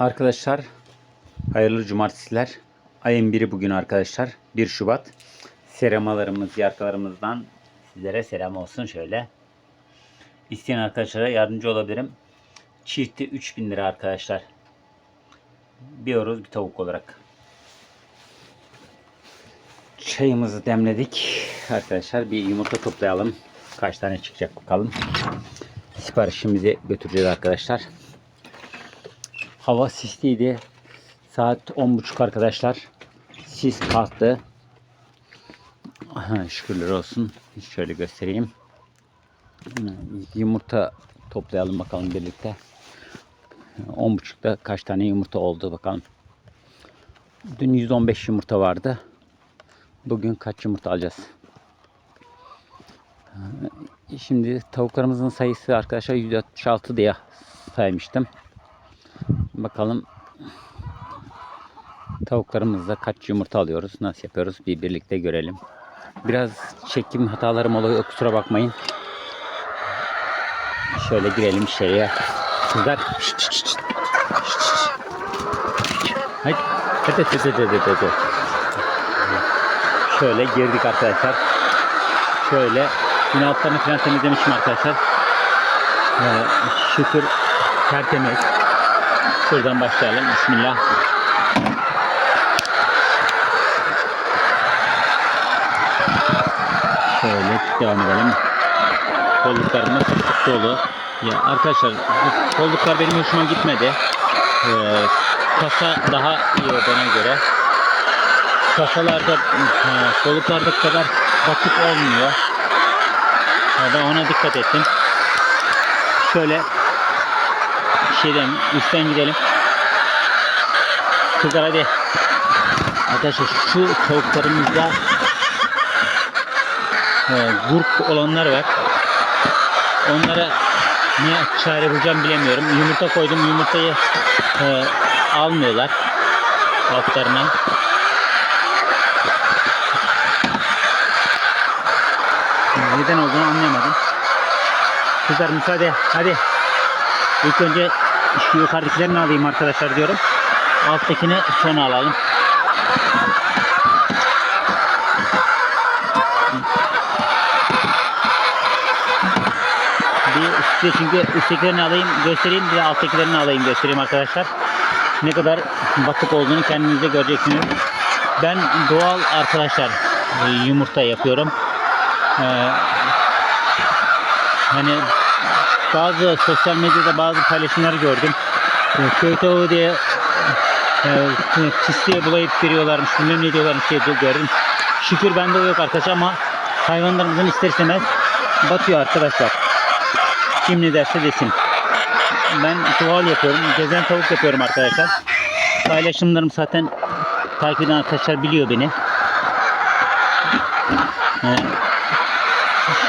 Arkadaşlar hayırlı cumartesiler. Ayın biri bugün arkadaşlar. 1 Şubat. Seramalarımız, yarkalarımızdan sizlere selam olsun şöyle. İsteyen arkadaşlara yardımcı olabilirim. Çifti 3000 lira arkadaşlar. Bir horoz bir tavuk olarak. Çayımızı demledik. Arkadaşlar bir yumurta toplayalım. Kaç tane çıkacak bakalım. Siparişimizi götüreceğiz arkadaşlar. Hava sisliydi. Saat 10.30 arkadaşlar. Sis kalktı. Şükürler olsun. Şöyle göstereyim. Yumurta toplayalım bakalım birlikte. 10.30'da kaç tane yumurta oldu bakalım. Dün 115 yumurta vardı. Bugün kaç yumurta alacağız? Şimdi tavuklarımızın sayısı arkadaşlar 166 diye saymıştım. Bakalım tavuklarımızda kaç yumurta alıyoruz, nasıl yapıyoruz bir birlikte görelim. Biraz çekim hatalarım oluyor kusura bakmayın. Şöyle girelim şeye. Kızlar. Hadi, hadi, hadi, hadi, hadi. Şöyle girdik arkadaşlar. Şöyle yine altlarını falan temizlemişim arkadaşlar. Ee, şükür tertemiz. Şuradan başlayalım. Bismillah. Şöyle devam edelim. Kolluklarımız dolu. Ya arkadaşlar kolluklar benim hoşuma gitmedi. Ee, kasa daha iyi bana göre. Kasalarda, e, kolluklarda kadar batık olmuyor. Ya ben ona dikkat ettim. Şöyle şeyden üstten gidelim. Kızlar hadi. Arkadaşlar şu tavuklarımızda e, gurk olanlar var. Onlara ne çare bulacağım bilemiyorum. Yumurta koydum. Yumurtayı e, almıyorlar altlarına. Neden olduğunu anlayamadım. Kızlar müsaade. Hadi. İlk önce şu yukarıdakilerini alayım arkadaşlar diyorum. Alttakini sonra alalım. Bir size çünkü üsttekilerini alayım göstereyim bir de alttakilerini alayım göstereyim arkadaşlar. Ne kadar batık olduğunu kendiniz de göreceksiniz. Ben doğal arkadaşlar e, yumurta yapıyorum. Ee, hani bazı sosyal medyada bazı paylaşımları gördüm. E, Köy tavuğu diye e, pisliğe bulayıp veriyorlarmış, bilmem ne diyorlarmış diye gördüm. Şükür bende o yok arkadaşlar ama hayvanlarımızın ister istemez batıyor arkadaşlar. Kim ne derse desin. Ben doğal yapıyorum, gezen tavuk yapıyorum arkadaşlar. Paylaşımlarım zaten takip eden arkadaşlar biliyor beni. Ee,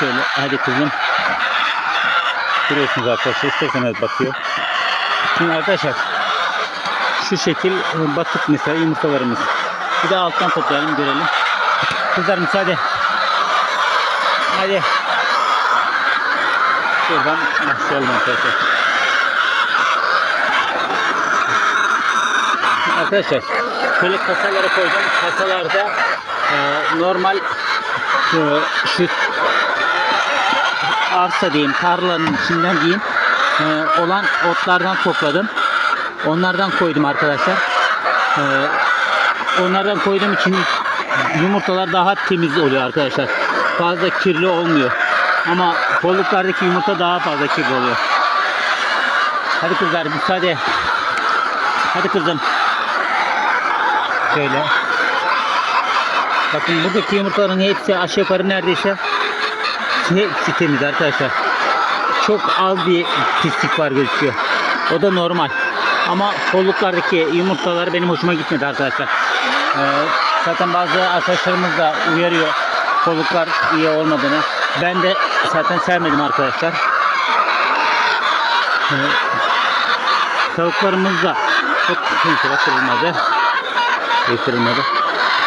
şöyle hadi kızım. Görüyorsunuz arkadaşlar isterseniz bakıyor. Şimdi arkadaşlar şu şekil e, batık mesela yumurtalarımız. Bir de alttan toplayalım görelim. Kızlar müsaade. Hadi. Şuradan başlayalım arkadaşlar. Arkadaşlar şöyle kasalara koydum. Kasalarda e, normal e, şu arsa diyeyim tarlanın içinden diyeyim e, olan otlardan topladım. Onlardan koydum arkadaşlar. E, onlardan koyduğum için yumurtalar daha temiz oluyor arkadaşlar. Fazla kirli olmuyor. Ama kolluklardaki yumurta daha fazla kirli oluyor. Hadi kızlar müsaade. Hadi kızım. Şöyle. Bakın buradaki yumurtaların hepsi aşağı yukarı neredeyse hepsi temiz arkadaşlar. Çok az bir pislik var gözüküyor. O da normal. Ama kolluklardaki yumurtalar benim hoşuma gitmedi arkadaşlar. Ee, zaten bazı arkadaşlarımız da uyarıyor kolluklar iyi olmadığını. Ben de zaten sevmedim arkadaşlar. Ee, tavuklarımız da çok kimse kırılmadı.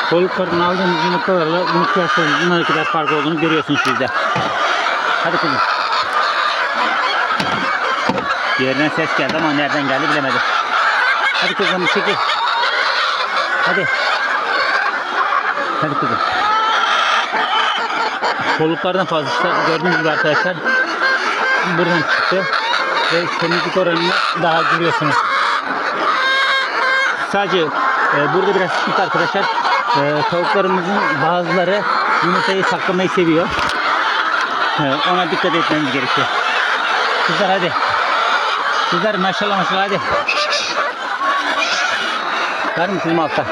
Kolluklardan aldığımız yumurtalarla kıyasladığımızda ne kadar fark olduğunu görüyorsunuz siz de. Hadi kızım. Yerden ses geldi ama nereden geldi bilemedim. Hadi kızım çekil. Hadi. Hadi kızım. Soluklardan fazla işte gördüğünüz gibi arkadaşlar buradan çıktı ve temizlik oranını daha görüyorsunuz. Sadece e, burada biraz sıkıntı arkadaşlar. E, tavuklarımızın bazıları yumurtayı saklamayı seviyor. E, ona dikkat etmemiz gerekiyor. Kızlar hadi. Kızlar maşallah maşallah hadi. Var mı kızım altta?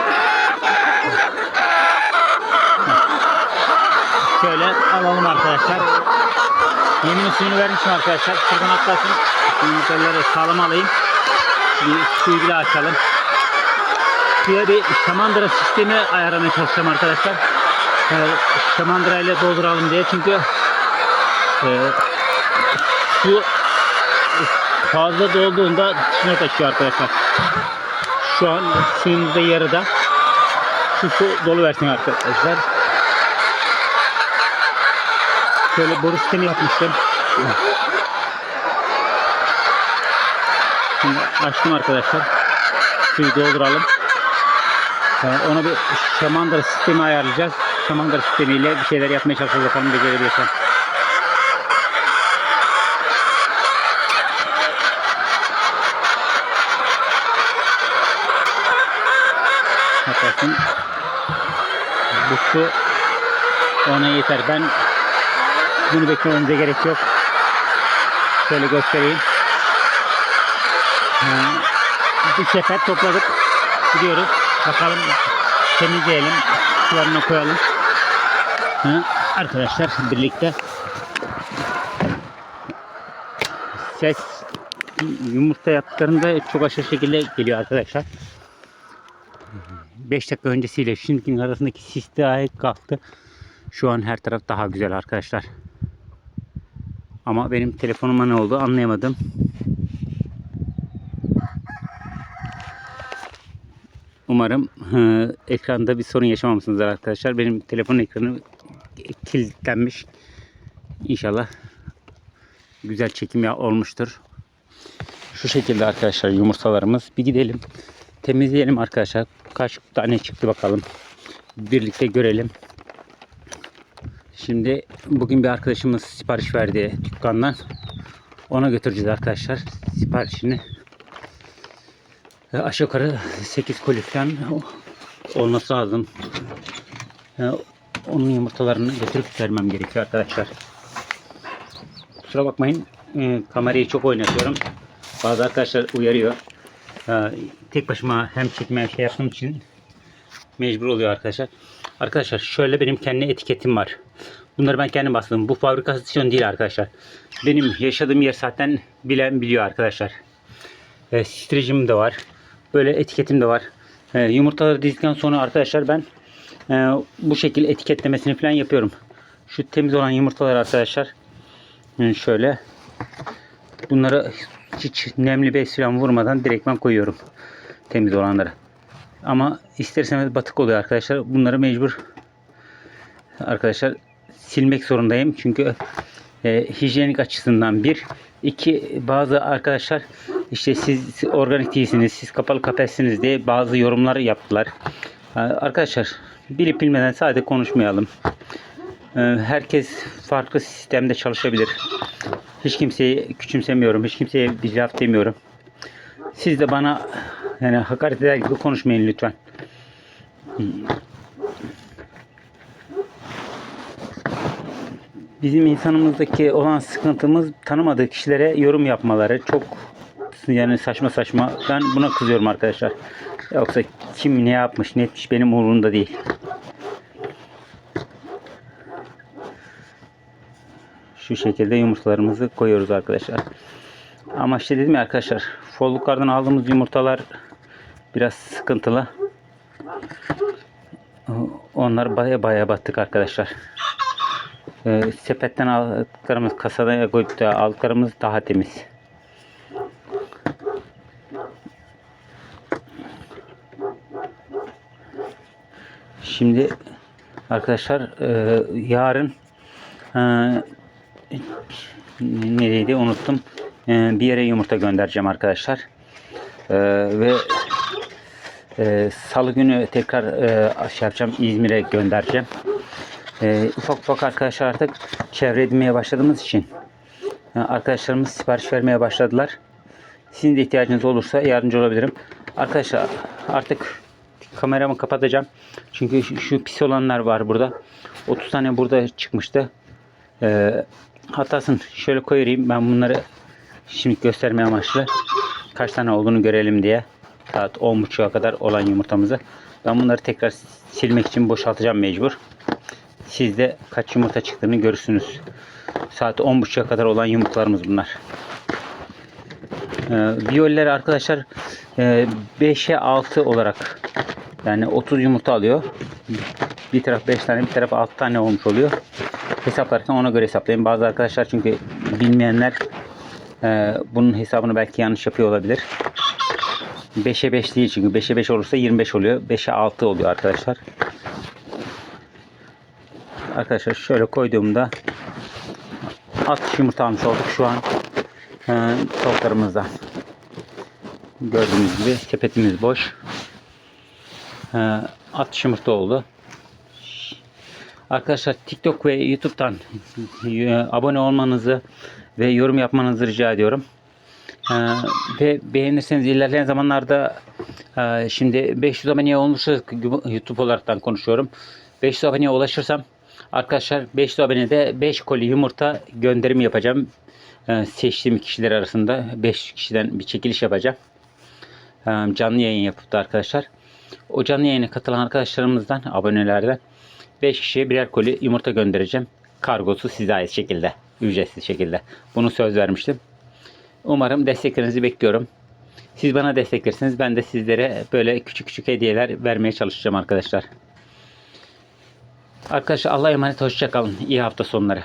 Şöyle alalım arkadaşlar. Yeminin suyunu vermişim arkadaşlar. Şuradan atlasın. Yumurtaları sağlam alayım. Bir suyu daha açalım. Suya bir şamandıra sistemi ayarlamaya çalışacağım arkadaşlar. Ee, şamandıra ile dolduralım diye. Çünkü e, su fazla dolduğunda dışına taşıyor arkadaşlar. Şu an suyumuz da yarıda. Şu su dolu versin arkadaşlar. Şöyle boru sistemi yapmıştım. Şimdi açtım arkadaşlar. Suyu dolduralım. Ee, ona bir şamandıra sistemi ayarlayacağız. Şamandıra sistemiyle bir şeyler yapmaya çalışacağız. Bakalım becerebilirsem. Haklısın. Bu su ona yeter. Ben bunu beklememize gerek yok. Şöyle göstereyim. Ee, Bir sepet topladık. Gidiyoruz. Bakalım temizleyelim. Sularına koyalım. Hı, Arkadaşlar birlikte ses yumurta yaptıklarında çok aşırı şekilde geliyor arkadaşlar. 5 dakika öncesiyle şimdinin arasındaki sis daha kalktı. Şu an her taraf daha güzel arkadaşlar. Ama benim telefonuma ne oldu anlayamadım. Umarım hı, ekranda bir sorun yaşamamışsınızdır arkadaşlar. Benim telefon ekranı kilitlenmiş. İnşallah güzel çekim ya olmuştur. Şu şekilde arkadaşlar yumurtalarımız. Bir gidelim temizleyelim arkadaşlar. Kaç tane çıktı bakalım. Birlikte görelim. Şimdi bugün bir arkadaşımız sipariş verdi dükkandan. Ona götüreceğiz arkadaşlar siparişini. E, Aşağı yukarı 8 koliften olması lazım. E, Onun yumurtalarını götürüp vermem gerekiyor arkadaşlar. Kusura bakmayın e, kamerayı çok oynatıyorum. Bazı arkadaşlar uyarıyor. Tek başıma hem çekme hem şey yaptığım için mecbur oluyor arkadaşlar. Arkadaşlar şöyle benim kendi etiketim var. Bunları ben kendim bastım. Bu fabrikasyon değil arkadaşlar. Benim yaşadığım yer zaten bilen biliyor arkadaşlar. E, streçim de var. Böyle etiketim de var. E, yumurtaları dizdikten sonra arkadaşlar ben e, bu şekil etiketlemesini falan yapıyorum. Şu temiz olan yumurtalar arkadaşlar. e, şöyle. Bunları hiç nemli bez falan vurmadan direktman koyuyorum. Temiz olanlara. Ama isterseniz batık oluyor arkadaşlar. Bunları mecbur arkadaşlar silmek zorundayım. Çünkü e, hijyenik açısından bir. iki bazı arkadaşlar işte siz organik değilsiniz, siz kapalı kafessiniz diye bazı yorumlar yaptılar. E, Arkadaşlar bilip bilmeden sadece konuşmayalım. E, Herkes farklı sistemde çalışabilir. Hiç kimseyi küçümsemiyorum. Hiç kimseye bir laf demiyorum. Siz de bana yani hakaret eder gibi konuşmayın lütfen. Bizim insanımızdaki olan sıkıntımız tanımadığı kişilere yorum yapmaları çok yani saçma saçma. Ben buna kızıyorum arkadaşlar. Yoksa kim ne yapmış ne etmiş benim umurumda değil. Şu şekilde yumurtalarımızı koyuyoruz arkadaşlar. Ama işte dedim ya arkadaşlar folluklardan aldığımız yumurtalar biraz sıkıntılı. Onlar baya baya battık arkadaşlar. Ee, sepetten aldıklarımız kasada koyup da aldıklarımız daha temiz. Şimdi arkadaşlar e, yarın e, nereydi unuttum. E, bir yere yumurta göndereceğim arkadaşlar. E, ve Ee, Salı günü tekrar e, şey yapacağım İzmir'e göndereceğim. Ee, ufak ufak arkadaşlar artık çevre edinmeye başladığımız için e, arkadaşlarımız sipariş vermeye başladılar. Sizin de ihtiyacınız olursa yardımcı olabilirim. Arkadaşlar artık kameramı kapatacağım. Çünkü şu, şu pis olanlar var burada. 30 tane burada çıkmıştı. Ee, hatasın şöyle koyayım ben bunları şimdi gösterme amaçlı kaç tane olduğunu görelim diye saat 10.30'a kadar olan yumurtamızı ben bunları tekrar silmek için boşaltacağım mecbur siz de kaç yumurta çıktığını görürsünüz saat 10.30'a kadar olan yumurtalarımız bunlar ee, biyoller arkadaşlar e, 5'e 6 olarak yani 30 yumurta alıyor bir taraf 5 tane bir taraf 6 tane olmuş oluyor hesaplarken ona göre hesaplayın. Bazı arkadaşlar çünkü bilmeyenler e, bunun hesabını belki yanlış yapıyor olabilir. 5'e 5 değil çünkü 5'e 5 olursa 25 oluyor. 5'e 6 oluyor arkadaşlar. Arkadaşlar şöyle koyduğumda 60 yumurta almış olduk şu an e, tavuklarımızdan. Gördüğünüz gibi sepetimiz boş. 60 yumurta oldu. Arkadaşlar TikTok ve YouTube'dan e, abone olmanızı ve yorum yapmanızı rica ediyorum. Ee, ve beğenirseniz ilerleyen zamanlarda e, şimdi 500 aboneye olmuşsa YouTube olaraktan konuşuyorum. 500 aboneye ulaşırsam arkadaşlar 500 abonede 5 koli yumurta gönderim yapacağım. Ee, seçtiğim kişiler arasında 5 kişiden bir çekiliş yapacağım. Ee, canlı yayın yapıp da arkadaşlar. O canlı yayına katılan arkadaşlarımızdan, abonelerden 5 kişiye birer koli yumurta göndereceğim. Kargosu size ait şekilde. Ücretsiz şekilde. Bunu söz vermiştim. Umarım desteklerinizi bekliyorum. Siz bana desteklerseniz ben de sizlere böyle küçük küçük hediyeler vermeye çalışacağım arkadaşlar. Arkadaşlar Allah'a emanet hoşçakalın. İyi hafta sonları.